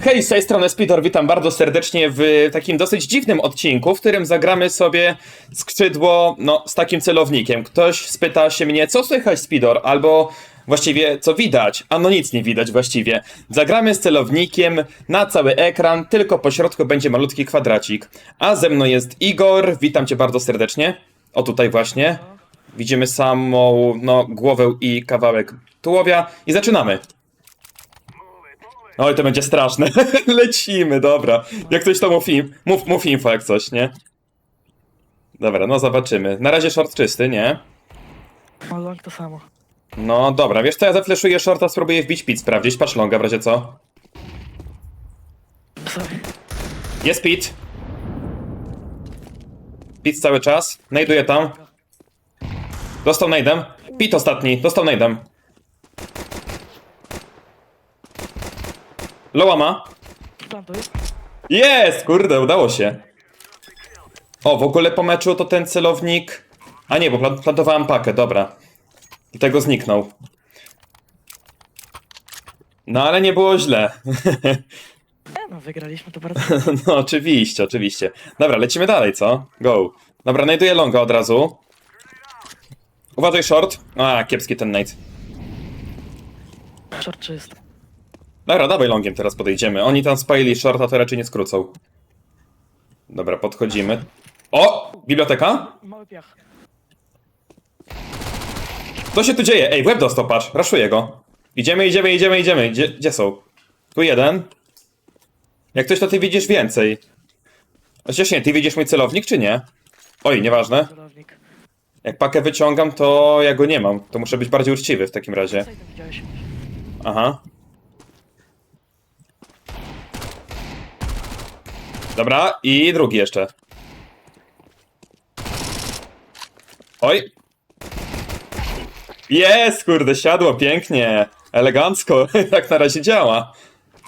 Hej, z tej strony Speedor, witam bardzo serdecznie w takim dosyć dziwnym odcinku, w którym zagramy sobie skrzydło, no, z takim celownikiem. Ktoś spyta się mnie, co słychać Speedor, albo właściwie co widać, a no nic nie widać właściwie. Zagramy z celownikiem na cały ekran, tylko po środku będzie malutki kwadracik. A ze mną jest Igor, witam cię bardzo serdecznie. O tutaj właśnie. Widzimy samą, no, głowę i kawałek tułowia i zaczynamy. Oj, to będzie straszne. Lecimy, dobra. Jak coś to mów, im, mów, mów info jak coś, nie? Dobra, no zobaczymy. Na razie short czysty, nie? No long to samo. No dobra, wiesz co, ja zafleszuję shorta, spróbuję wbić pit, sprawdzić. Patrz longa w razie co. Sorry. Jest pit. Pit cały czas. Najduję tam. Dostał najdem. Pit ostatni, dostał najdem. Loła ma. Plantuj. Jest! Kurde, udało się. O, w ogóle po meczu to ten celownik... A nie, bo plan- plantowałem pakę, dobra. I tego zniknął. No ale nie było źle. E, no wygraliśmy to bardzo. no oczywiście, oczywiście. Dobra, lecimy dalej, co? Go. Dobra, znajduję longa od razu. Uważaj short. A, kiepski ten nate. Short czyst. Dobra, dawaj longiem teraz podejdziemy. Oni tam spalili shorta, to raczej nie skrócą. Dobra, podchodzimy. O! Biblioteka? Co się tu dzieje? Ej, w łeb dostał, patrz, raszuję go. Idziemy, idziemy, idziemy, idziemy. Gdzie, gdzie są? Tu jeden. Jak ktoś to ty widzisz więcej. Chociaż nie, ty widzisz mój celownik, czy nie? Oj, nieważne. Jak pakę wyciągam, to ja go nie mam. To muszę być bardziej uczciwy w takim razie. Aha. Dobra, i drugi jeszcze. Oj. Jest, kurde, siadło pięknie. Elegancko, jak na razie działa.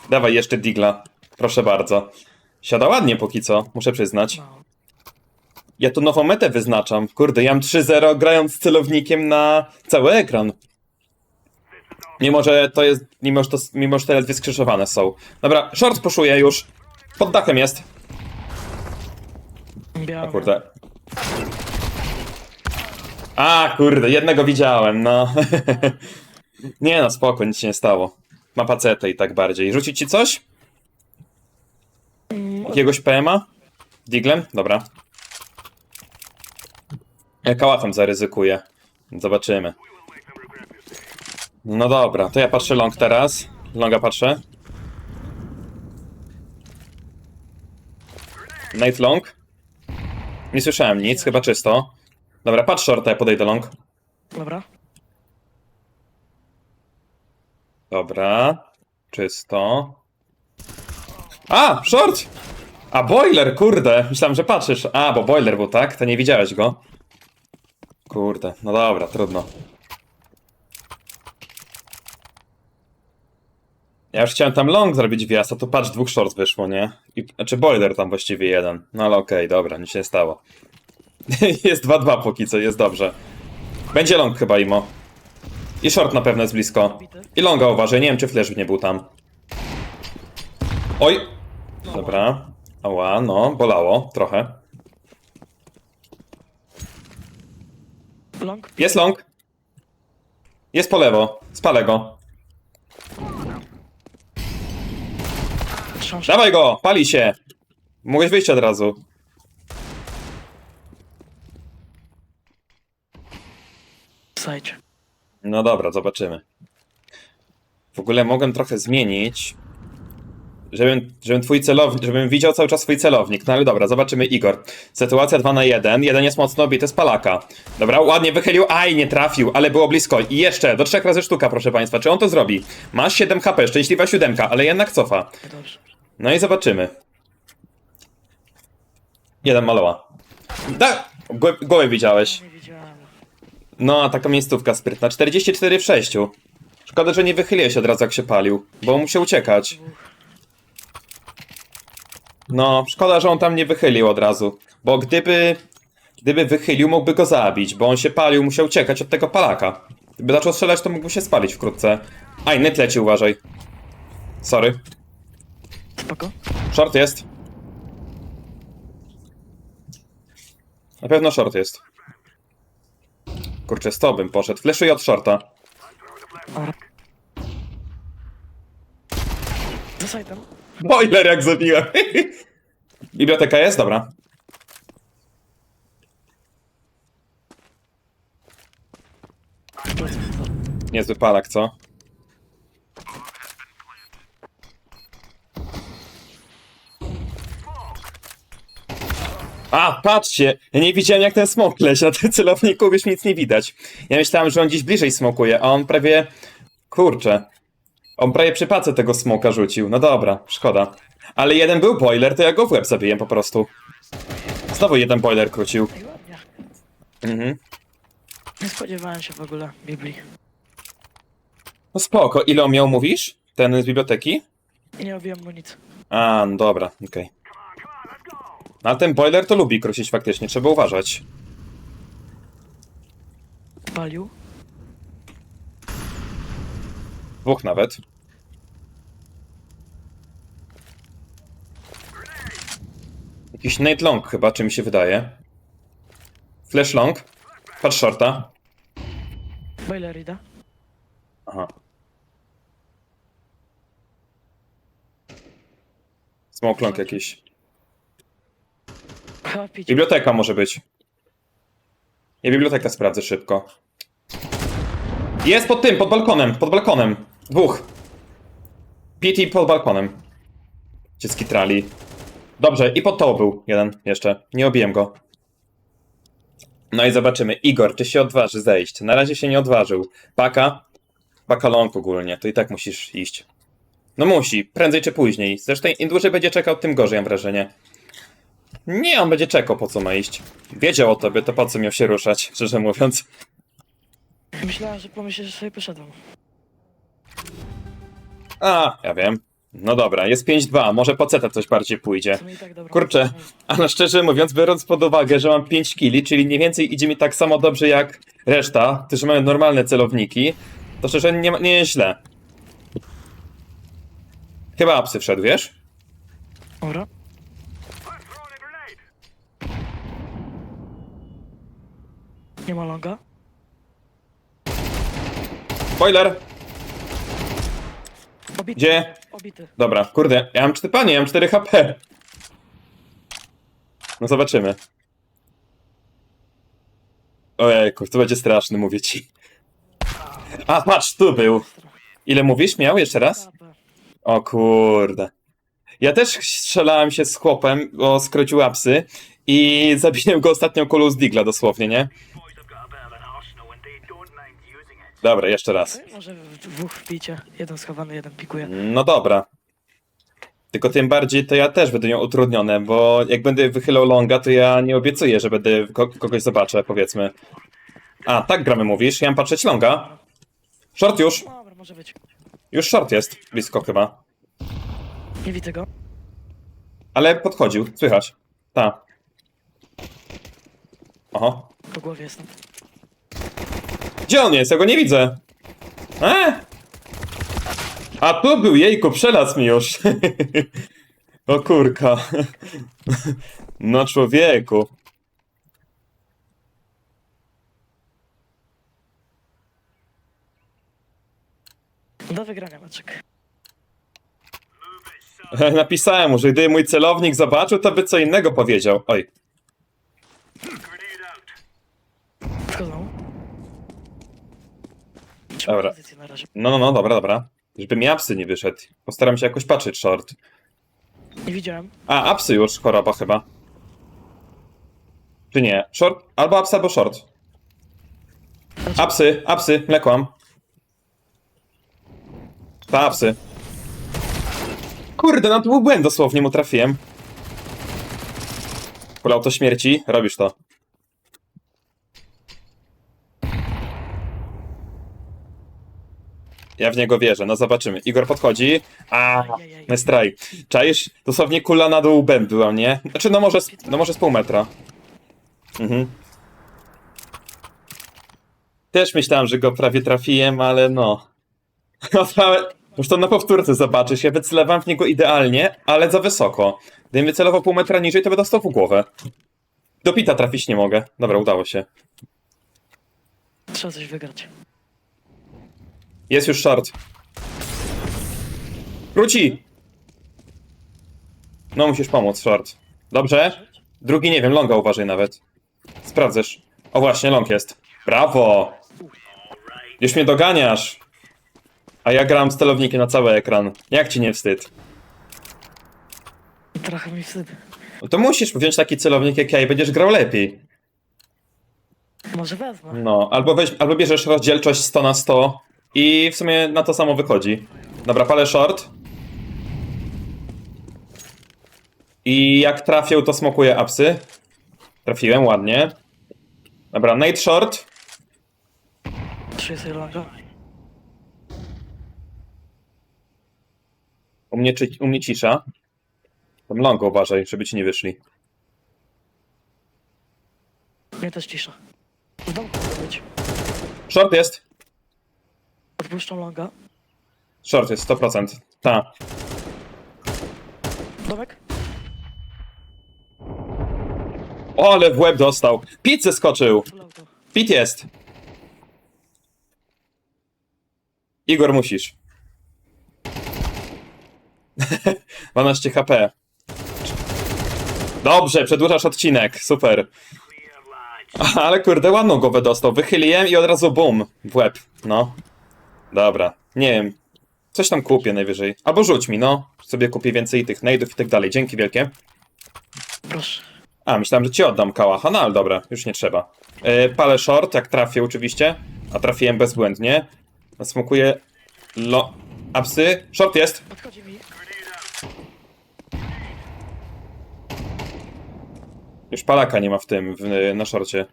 Dawaj jeszcze digla. Proszę bardzo. Siada ładnie póki co, muszę przyznać. No. Ja tu nową metę wyznaczam. Kurde, ja mam 3-0 grając z celownikiem na cały ekran. Mimo, że to jest. Mimo, że, to, mimo, że te ledwie skrzyżowane są. Dobra, short puszuję już. Pod dachem jest. Biały. O kurde. A, kurde, jednego widziałem, no. nie no, spoko, nic się nie stało. Ma pacetę i tak bardziej. Rzucić ci coś? Jakiegoś PMA? Diglem? Dobra. Ja kałachem zaryzykuję. Zobaczymy. No dobra, to ja patrzę long teraz. Longa patrzę. Night long. Nie słyszałem nic, chyba czysto. Dobra, patrz shorta, ja podejdę long. Dobra. Dobra. Czysto. A, short! A, boiler, kurde. Myślałem, że patrzysz. A, bo boiler był, tak? To nie widziałeś go. Kurde, no dobra, trudno. Ja już chciałem tam long zrobić wjazd, a tu patrz, dwóch shorts wyszło, nie? I, znaczy boiler tam właściwie jeden. No ale okej, dobra, nic się nie stało. jest 2-2 póki co, jest dobrze. Będzie long chyba, Imo. I short na pewno jest blisko. I longa uważaj, nie wiem czy flash nie był tam. Oj! Dobra. Ała, no, bolało trochę. Long. Jest long. Jest po lewo. Spalę go. Trząsz. Dawaj go! Pali się! Mogłeś wyjść od razu. Sajdź. No dobra, zobaczymy. W ogóle mogłem trochę zmienić, żebym, żebym twój celownik, żebym widział cały czas swój celownik. No ale dobra, zobaczymy Igor. Sytuacja 2 na 1, jeden jest mocno obity z palaka. Dobra, ładnie wychylił, aj, nie trafił, ale było blisko. I jeszcze, do trzech razy sztuka, proszę państwa. Czy on to zrobi? Ma 7 HP, szczęśliwa siódemka, ale jednak cofa. Dobrze. No i zobaczymy. Jeden maloła. Da! Głę- Głowę widziałeś. Nie widziałem. No, taka miejscówka sprytna. 44 w 6. Szkoda, że nie wychyliłeś od razu jak się palił, bo musiał uciekać. No, szkoda, że on tam nie wychylił od razu, bo gdyby... Gdyby wychylił, mógłby go zabić, bo on się palił, musiał uciekać od tego palaka. Gdyby zaczął strzelać, to mógłby się spalić wkrótce. Aj, net leci, uważaj. Sorry. Spoko. Short jest. Na pewno short jest. Kurczę, z to bym poszedł. Fleszuję od shorta. Dobra. Za sajtem. Boiler jak zabiłem. Biblioteka jest? Dobra. Niezły palak, co? A, patrzcie! Ja nie widziałem jak ten smok leci, na tym celowniku już nic nie widać. Ja myślałem, że on gdzieś bliżej smokuje, a on prawie... Kurczę. On prawie przy pace tego smoka rzucił. No dobra, szkoda. Ale jeden był boiler, to ja go w łeb zabiję po prostu. Znowu jeden boiler krócił. Mhm. Nie spodziewałem się w ogóle Biblii. No spoko. Ile on miał, mówisz? Ten z biblioteki? I nie robiłem mu nic. A, no dobra, okej. No ale ten boiler to lubi krócić faktycznie, trzeba uważać. Palił. Dwóch nawet. Jakiś night long chyba, czy mi się wydaje. Flash long. Patrz shorta. Boiler idę. Aha. Smoke long jakiś. Chyba pić. Biblioteka może być. Ja bibliotekę sprawdzę szybko. Jest pod tym, pod balkonem, pod balkonem. Dwóch. PT pod balkonem. Dziecki trali. Dobrze, i pod to był jeden jeszcze. Nie obiłem go. No i zobaczymy. Igor, czy się odważy zejść? Na razie się nie odważył. Paka? Paka long ogólnie, to i tak musisz iść. No musi, prędzej czy później. Zresztą im dłużej będzie czekał, tym gorzej mam wrażenie. Nie, on będzie czekał, po co ma iść. Wiedział o tobie, to po co miał się ruszać, szczerze mówiąc. Myślałem, że pomyślę, że sobie poszedłem. A, ja wiem. No dobra, jest 5-2, może po CT coś bardziej pójdzie. I tak dobra. Kurczę, ale szczerze mówiąc, biorąc pod uwagę, że mam 5 kili, czyli mniej więcej idzie mi tak samo dobrze jak reszta, którzy mają normalne celowniki, to szczerze nie, nie jest źle. Chyba apsy wszedł, wiesz? Dobra. Nie ma longa. Boiler! Obity. Gdzie? Obity. Dobra, kurde, ja mam 4, panie, ja mam 4 HP. No zobaczymy. Ojejku, to będzie straszny, mówię ci. A, patrz, tu był. Ile mówisz? Miał jeszcze raz? O kurde. Ja też strzelałem się z chłopem, bo skrócił apsy i zabiłem go ostatnią kulą z digla dosłownie, nie? Dobra, jeszcze raz. Może w dwóch wbicie. Jeden schowany, jeden pikuje. No dobra. Tylko tym bardziej to ja też będę miał utrudnione, bo jak będę wychylał longa, to ja nie obiecuję, że będę ko kogoś zobaczę, powiedzmy. A, tak gramy mówisz? Ja mam patrzeć longa. Short już. Dobra, może być. Już short jest. Blisko chyba. Nie widzę go. Ale podchodził, słychać. Ta. Oho. Po głowie jestem. Gdzie on jest? Ja go nie widzę. E? A tu był jejku, przelazł mi już. o kurka. no człowieku. Do wygrania meczek. Napisałem mu, że gdyby mój celownik zobaczył, to by co innego powiedział. Oj. Dobra. pozycję na razie. No, no, no, dobra, dobra. Żeby mi apsy nie wyszedł. Postaram się jakoś patrzeć short. Nie widziałem. A, apsy już, choroba chyba. Czy nie? Short? Albo apsy, albo short. Apsy, apsy, mlekłam. Ta apsy. Kurde, no to był błęd dosłownie mu trafiłem. Kulał to śmierci, robisz to. Ja w niego wierzę, no zobaczymy. Igor podchodzi. A. Mestraj. Czaisz? Dosłownie kula na dół łbem była, nie? Znaczy, no może, z, no może z pół metra. Mhm. Też myślałem, że go prawie trafiłem, ale no. No, Zresztą na powtórce zobaczysz, ja wycelowałem w niego idealnie, ale za wysoko. Gdybym wycelował pół metra niżej, to by dostał w głowę. Do pita trafić nie mogę. Dobra, udało się. Trzeba coś wygrać. Jest już short. Wróci! No, musisz pomóc, short. Dobrze. Drugi nie wiem, longa uważaj nawet. Sprawdzasz. O właśnie, long jest. Brawo! Już mnie doganiasz! A ja gram z celownikiem na cały ekran. Jak ci nie wstyd? Trochę mi wstyd. No to musisz wziąć taki celownik jak ja i będziesz grał lepiej. Może wezmę. No, albo, weź, albo bierzesz rozdzielczość 100 na 100 i w sumie na to samo wychodzi. Dobra, palę short. I jak trafię, to smokuję apsy. Trafiłem, ładnie. Dobra, nade short. Longa. U mnie, czy, u mnie cisza. Tam longo uważaj, żeby ci nie wyszli. Mnie też cisza. W domku może być. Short jest. Odpuszczam longa. Short jest, 100%. Ta. Domek? O, ale w łeb dostał. Pit zeskoczył. Full auto. Pit jest. Igor, musisz. 12 HP. Dobrze, przedłużasz odcinek. Super. Ale kurde, ładną głowę dostał. Wychyliłem i od razu bum. W łeb. No. Dobra. Nie wiem. Coś tam kupię najwyżej. Albo rzuć mi, no. Sobie kupię więcej tych nade'ów i tak dalej. Dzięki wielkie. Proszę. A, myślałem, że ci oddam kałacha, no ale dobra, już nie trzeba. Yy, palę short, jak trafię oczywiście, a trafiłem bezbłędnie. Smokuję lo... Apsy. Short jest. Podchodzi mi. Już palaka nie ma w tym, w, na szorcie.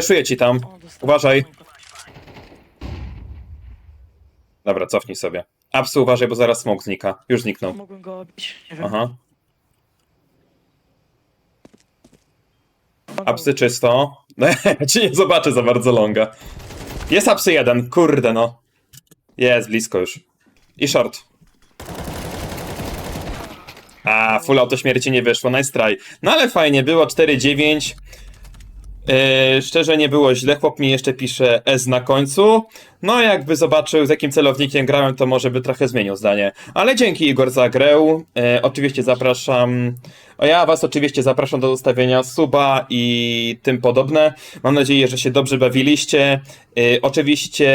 Leszuję ci tam. Uważaj. Dobra, cofnij sobie. Apsy uważaj, bo zaraz smok znika. Już zniknął. Mogłem go obić. Nie wiem. Aha. Apsy czysto. Ja ci nie zobaczę za bardzo longa. Jest apsy jeden, kurde no. Jest, blisko już. I short. A, full auto śmierci nie wyszło, nice try. No ale fajnie, było 4-9. Yy, szczerze nie było źle, chłop mi jeszcze pisze S na końcu. No jakby zobaczył z jakim celownikiem grałem, to może by trochę zmienił zdanie. Ale dzięki Igor za grę. Yy, oczywiście zapraszam. O ja was oczywiście zapraszam do zostawienia suba i tym podobne. Mam nadzieję, że się dobrze bawiliście. Yy, oczywiście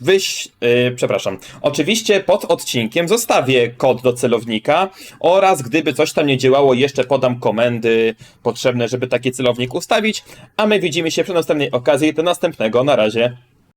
wyś... Yy, przepraszam. Oczywiście pod odcinkiem zostawię kod do celownika oraz gdyby coś tam nie działało, jeszcze podam komendy potrzebne, żeby taki celownik ustawić. A my widzimy się przy następnej okazji. Do następnego. Na razie.